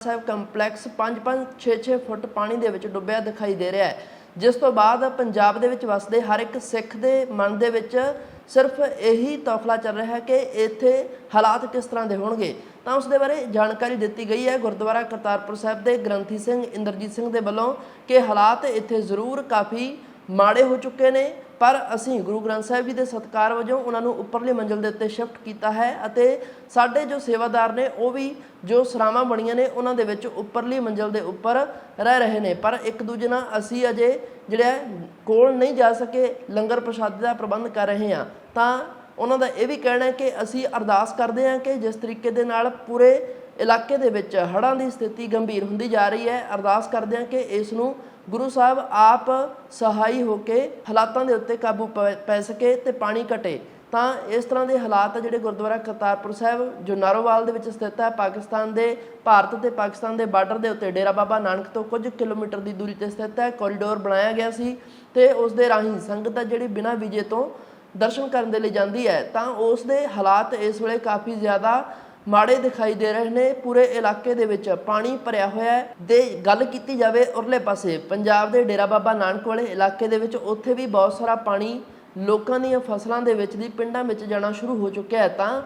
ਸਾਹਿਬ complex 5-5 6-6 ਫੁੱਟ ਪਾਣੀ ਦੇ ਵਿੱਚ ਡੁੱਬਿਆ ਦਿਖਾਈ ਦੇ ਰਿਹਾ ਹੈ। ਜਿਸ ਤੋਂ ਬਾਅਦ ਪੰਜਾਬ ਦੇ ਵਿੱਚ ਵਸਦੇ ਹਰ ਇੱਕ ਸਿੱਖ ਦੇ ਮਨ ਦੇ ਵਿੱਚ ਸਿਰਫ ਇਹੀ ਤੌਖਲਾ ਚੱਲ ਰਿਹਾ ਹੈ ਕਿ ਇੱਥੇ ਹਾਲਾਤ ਕਿਸ ਤਰ੍ਹਾਂ ਦੇ ਹੋਣਗੇ। ਤਾਂ ਉਸ ਦੇ ਬਾਰੇ ਜਾਣਕਾਰੀ ਦਿੱਤੀ ਗਈ ਹੈ ਗੁਰਦੁਆਰਾ ਕਰਤਾਰਪੁਰ ਸਾਹਿਬ ਦੇ ਗ੍ਰੰਥੀ ਸਿੰਘ ਇੰਦਰਜੀਤ ਸਿੰਘ ਦੇ ਵੱਲੋਂ ਕਿ ਹਾਲਾਤ ਇੱਥੇ ਜ਼ਰੂਰ ਕਾਫੀ ਮਾੜੇ ਹੋ ਚੁੱਕੇ ਨੇ, ਪਰ ਅਸੀਂ ਗੁਰੂ ਗ੍ਰੰਥ ਸਾਹਿਬ ਜੀ ਦੇ ਸਤਕਾਰ ਵਜੋਂ ਉਹਨਾਂ ਨੂੰ ਉੱਪਰਲੀ ਮੰਜ਼ਿਲ ਦੇ ਉੱਤੇ ਸ਼ਿਫਟ ਕੀਤਾ ਹੈ ਅਤੇ ਸਾਡੇ ਜੋ ਸੇਵਾਦਾਰ ਨੇ, ਉਹ ਵੀ ਜੋ ਸਰਾਵਾਂ ਬਣੀਆਂ ਨੇ, ਉਹਨਾਂ ਦੇ ਵਿੱਚ ਉੱਪਰਲੀ ਮੰਜ਼ਿਲ ਦੇ ਉੱਪਰ ਰਹਿ ਰਹੇ ਨੇ। ਪਰ ਇੱਕ ਦੂਜੇ ਨਾਲ ਅਸੀਂ ਅਜੇ ਜਿਹੜਾ ਕੋਲ ਨਹੀਂ ਜਾ ਸਕੇ, ਲੰਗਰ ਪ੍ਰਸ਼ਾਦ ਦਾ ਪ੍ਰਬੰਧ ਕਰ ਰਹੇ ਹਾਂ। ਤਾਂ ਉਹਨਾਂ ਦਾ ਇਹ ਵੀ ਕਹਿਣਾ ਹੈ ਕਿ ਅਸੀਂ ਅਰਦਾਸ ਕਰਦੇ ਹਾਂ ਕਿ ਜਿਸ ਤਰੀਕੇ ਦੇ ਨਾਲ ਪੂਰੇ ਇਲਾਕੇ ਦੇ ਵਿੱਚ ਹੜ੍ਹਾਂ ਦੀ ਸਥਿਤੀ ਗੰਭੀਰ ਹੁੰਦੀ ਜਾ ਰਹੀ ਹੈ, ਅਰਦਾਸ ਕਰਦੇ ਹਾਂ ਕਿ ਇਸ ਨੂੰ ਗੁਰੂ ਸਾਹਿਬ ਆਪ ਸਹਾਈ ਹੋ ਕੇ ਹਾਲਾਤਾਂ ਦੇ ਉੱਤੇ ਕਾਬੂ ਪੈ- ਪੈ ਸਕੇ ਤੇ ਪਾਣੀ ਘਟੇ। ਤਾਂ ਇਸ ਤਰ੍ਹਾਂ ਦੇ ਹਾਲਾਤ ਜਿਹੜੇ ਗੁਰਦੁਆਰਾ ਕਰਤਾਰਪੁਰ ਸਾਹਿਬ, ਜੋ ਨਾਰੋਵਾਲ ਦੇ ਵਿੱਚ ਸਥਿਤ ਹੈ ਪਾਕਿਸਤਾਨ ਦੇ, ਭਾਰਤ ਤੇ ਪਾਕਿਸਤਾਨ ਦੇ ਬਾਰਡਰ ਦੇ ਉੱਤੇ ਡੇਰਾ ਬਾਬਾ ਨਾਨਕ ਤੋਂ ਕੁਝ ਕਿਲੋਮੀਟਰ ਦੀ ਦੂਰੀ ਤੇ ਸਥਿਤ ਹੈ ਕੋਰੀਡੋਰ ਬਣਾਇਆ ਗਿਆ ਸੀ ਤੇ ਉਸ ਦੇ ਰਾਹੀਂ ਸੰਗਤ ਹੈ ਜਿਹੜੀ ਬਿਨਾਂ ਵੀਜ਼ੇ ਤੋਂ ਦਰਸ਼ਨ ਕਰਨ ਦੇ ਲਈ ਜਾਂਦੀ ਹੈ, ਤਾਂ ਉਸ ਦੇ ਹਾਲਾਤ ਇਸ ਵੇਲੇ ਕਾਫੀ ਜ਼ਿਆਦਾ ਮਾੜੇ ਦਿਖਾਈ ਦੇ ਰਹੇ ਨੇ। ਪੂਰੇ ਇਲਾਕੇ ਦੇ ਵਿੱਚ ਪਾਣੀ ਭਰਿਆ ਹੋਇਆ ਹੈ। ਦੇ ਗੱਲ ਕੀਤੀ ਜਾਵੇ ਉਰਲੇ ਪਾਸੇ, ਪੰਜਾਬ ਦੇ ਡੇਰਾ ਬਾਬਾ ਨਾਨਕ ਵਾਲੇ ਇਲਾਕੇ ਦੇ ਵਿੱਚ ਉੱਥੇ ਵੀ ਬਹੁਤ ਸਾਰਾ ਪਾਣੀ ਲੋਕਾਂ ਦੀਆਂ ਫਸਲਾਂ ਦੇ ਵਿੱਚ ਦੀ ਪਿੰਡਾਂ ਵਿੱਚ ਜਾਣਾ ਸ਼ੁਰੂ ਹੋ ਚੁੱਕਿਆ ਹੈ। ਤਾਂ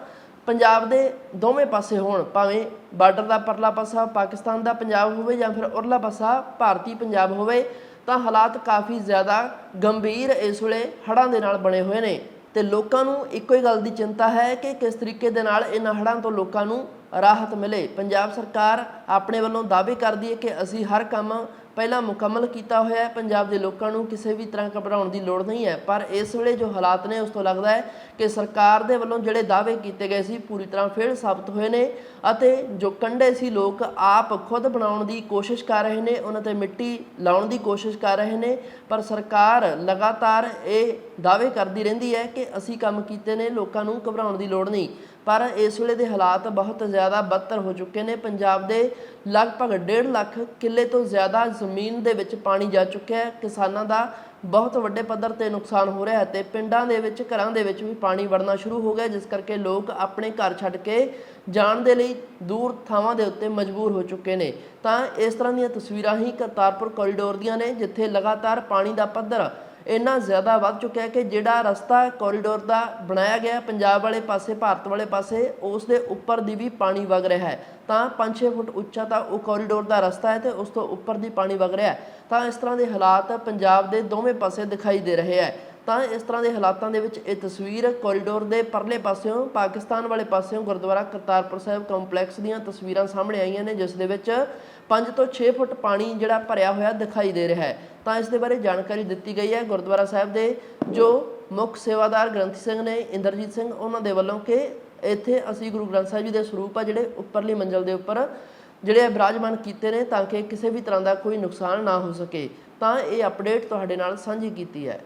ਪੰਜਾਬ ਦੇ ਦੋਵੇਂ ਪਾਸੇ ਹੋਣ, ਭਾਵੇਂ ਬਾਰਡਰ ਦਾ ਪਰਲਾ ਪਾਸਾ ਪਾਕਿਸਤਾਨ ਦਾ ਪੰਜਾਬ ਹੋਵੇ ਜਾਂ ਫਿਰ ਉਰਲਾ ਪਾਸਾ ਭਾਰਤੀ ਪੰਜਾਬ ਹੋਵੇ, ਤਾਂ ਹਾਲਾਤ ਕਾਫੀ ਜ਼ਿਆਦਾ ਗੰਭੀਰ ਇਸ ਵੇਲੇ ਹੜ੍ਹਾਂ ਦੇ ਨਾਲ ਬਣੇ ਹੋਏ ਨੇ। ਤੇ ਲੋਕਾਂ ਨੂੰ ਇੱਕੋ ਹੀ ਗੱਲ ਦੀ ਚਿੰਤਾ ਹੈ ਕਿ ਕਿਸ ਤਰੀਕੇ ਦੇ ਨਾਲ ਇਹਨਾਂ ਹੜ੍ਹਾਂ ਤੋਂ ਲੋਕਾਂ ਨੂੰ ਰਾਹਤ ਮਿਲੇ। ਪੰਜਾਬ ਸਰਕਾਰ ਆਪਣੇ ਵੱਲੋਂ ਦਾਅਵੇ ਕਰਦੀ ਹੈ ਕਿ ਅਸੀਂ ਹਰ ਕੰਮ ਪਹਿਲਾਂ ਮੁਕੰਮਲ ਕੀਤਾ ਹੋਇਆ ਹੈ। ਪੰਜਾਬ ਦੇ ਲੋਕਾਂ ਨੂੰ ਕਿਸੇ ਵੀ ਤਰ੍ਹਾਂ ਘਬਰਾਉਣ ਦੀ ਲੋੜ ਨਹੀਂ ਹੈ। ਪਰ ਇਸ ਵੇਲੇ ਜੋ ਹਾਲਾਤ ਨੇ, ਉਸ ਤੋਂ ਲੱਗਦਾ ਹੈ ਕਿ ਸਰਕਾਰ ਦੇ ਵੱਲੋਂ ਜਿਹੜੇ ਦਾਅਵੇ ਕੀਤੇ ਗਏ ਸੀ, ਪੂਰੀ ਤਰ੍ਹਾਂ ਫੇਲ ਸਾਬਤ ਹੋਏ ਨੇ ਅਤੇ ਜੋ ਕੰਡੇ ਸੀ, ਲੋਕ ਆਪ ਖੁਦ ਬਣਾਉਣ ਦੀ ਕੋਸ਼ਿਸ਼ ਕਰ ਰਹੇ ਨੇ, ਉਹਨਾਂ ਤੇ ਮਿੱਟੀ ਲਾਉਣ ਦੀ ਕੋਸ਼ਿਸ਼ ਕਰ ਰਹੇ ਨੇ। ਪਰ ਸਰਕਾਰ ਲਗਾਤਾਰ ਇਹ ਦਾਅਵੇ ਕਰਦੀ ਰਹਿੰਦੀ ਹੈ ਕਿ ਅਸੀਂ ਕੰਮ ਕੀਤੇ ਨੇ, ਲੋਕਾਂ ਨੂੰ ਘਬਰਾਉਣ ਦੀ ਲੋੜ ਨਹੀਂ। ਪਰ ਇਸ ਵੇਲੇ ਦੇ ਹਾਲਾਤ ਬਹੁਤ ਜ਼ਿਆਦਾ ਬਦਤਰ ਹੋ ਚੁੱਕੇ ਨੇ। ਪੰਜਾਬ ਦੇ ਲਗਭਗ 1.5 ਲੱਖ ਕਿੱਲੇ ਤੋਂ ਜ਼ਿਆਦਾ ਜ਼ਮੀਨ ਦੇ ਵਿੱਚ ਪਾਣੀ ਜਾ ਚੁੱਕਿਆ ਹੈ। ਕਿਸਾਨਾਂ ਦਾ ਬਹੁਤ ਵੱਡੇ ਪੱਧਰ ਤੇ ਨੁਕਸਾਨ ਹੋ ਰਿਹਾ ਹੈ ਤੇ ਪਿੰਡਾਂ ਦੇ ਵਿੱਚ, ਘਰਾਂ ਦੇ ਵਿੱਚ ਵੀ ਪਾਣੀ ਵੜਨਾ ਸ਼ੁਰੂ ਹੋ ਗਿਆ, ਜਿਸ ਕਰਕੇ ਲੋਕ ਆਪਣੇ ਘਰ ਛੱਡ ਕੇ ਜਾਣ ਦੇ ਲਈ ਦੂਰ ਥਾਵਾਂ ਦੇ ਉੱਤੇ ਮਜਬੂਰ ਹੋ ਚੁੱਕੇ ਨੇ। ਤਾਂ ਇਸ ਤਰ੍ਹਾਂ ਦੀਆਂ ਤਸਵੀਰਾਂ ਹੀ ਕਰਤਾਰਪੁਰ ਕੋਰੀਡੋਰ ਦੀਆਂ ਨੇ, ਜਿੱਥੇ ਲਗਾਤਾਰ ਪਾਣੀ ਦਾ ਪੱਧਰ ਇੰਨਾ ਜ਼ਿਆਦਾ ਵੱਧ ਚੁੱਕਿਆ ਕਿ ਜਿਹੜਾ ਰਸਤਾ ਕੋਰੀਡੋਰ ਦਾ ਬਣਾਇਆ ਗਿਆ ਪੰਜਾਬ ਵਾਲੇ ਪਾਸੇ, ਭਾਰਤ ਵਾਲੇ ਪਾਸੇ, ਉਸ ਦੇ ਉੱਪਰ ਦੀ ਵੀ ਪਾਣੀ ਵਗ ਰਿਹਾ ਹੈ। ਤਾਂ 5-6 ਫੁੱਟ ਉੱਚਾ ਤਾਂ ਉਹ ਕੋਰੀਡੋਰ ਦਾ ਰਸਤਾ ਹੈ ਤੇ ਉਸ ਤੋਂ ਉੱਪਰ ਦੀ ਪਾਣੀ ਵਗ ਰਿਹਾ ਹੈ। ਤਾਂ ਇਸ ਤਰ੍ਹਾਂ ਦੇ ਹਾਲਾਤ ਪੰਜਾਬ ਦੇ ਦੋਵੇਂ ਪਾਸੇ ਦਿਖਾਈ ਦੇ ਰਹੇ ਹੈ। ਤਾਂ ਇਸ ਤਰ੍ਹਾਂ ਦੇ ਹਾਲਾਤਾਂ ਦੇ ਵਿੱਚ ਇਹ ਤਸਵੀਰ ਕੋਰੀਡੋਰ ਦੇ ਪਰਲੇ ਪਾਸਿਓਂ, ਪਾਕਿਸਤਾਨ ਵਾਲੇ ਪਾਸਿਓਂ ਗੁਰਦੁਆਰਾ ਕਰਤਾਰਪੁਰ ਸਾਹਿਬ ਕੰਪਲੈਕਸ ਦੀਆਂ ਤਸਵੀਰਾਂ ਸਾਹਮਣੇ ਆਈਆਂ ਨੇ, ਜਿਸ ਦੇ ਵਿੱਚ 5 ਤੋਂ 6 ਫੁੱਟ ਪਾਣੀ ਜਿਹੜਾ ਭਰਿਆ ਹੋਇਆ ਦਿਖਾਈ ਦੇ ਰਿਹਾ ਹੈ। ਤਾਂ ਇਸ ਦੇ ਬਾਰੇ ਜਾਣਕਾਰੀ ਦਿੱਤੀ ਗਈ ਹੈ ਗੁਰਦੁਆਰਾ ਸਾਹਿਬ ਦੇ, ਜੋ ਮੁੱਖ ਸੇਵਾਦਾਰ ਗ੍ਰੰਥੀ ਸਿੰਘ ਨੇ ਇੰਦਰਜੀਤ ਸਿੰਘ ਉਹਨਾਂ ਦੇ ਵੱਲੋਂ ਕਿ ਇੱਥੇ ਅਸੀਂ ਗੁਰੂ ਗ੍ਰੰਥ ਸਾਹਿਬ ਜੀ ਦੇ ਸਰੂਪ ਆ ਜਿਹੜੇ ਉੱਪਰਲੀ ਮੰਜ਼ਲ ਦੇ ਉੱਪਰ ਜਿਹੜੇ ਬਿਰਾਜਮਾਨ ਕੀਤੇ ਨੇ ਤਾਂ ਕਿ ਕਿਸੇ ਵੀ ਤਰ੍ਹਾਂ ਦਾ ਕੋਈ ਨੁਕਸਾਨ ਨਾ ਹੋ ਸਕੇ। ਤਾਂ ਇਹ ਅਪਡੇਟ ਤੁਹਾਡੇ ਨਾਲ ਸਾਂਝੀ ਕੀਤੀ ਹੈ।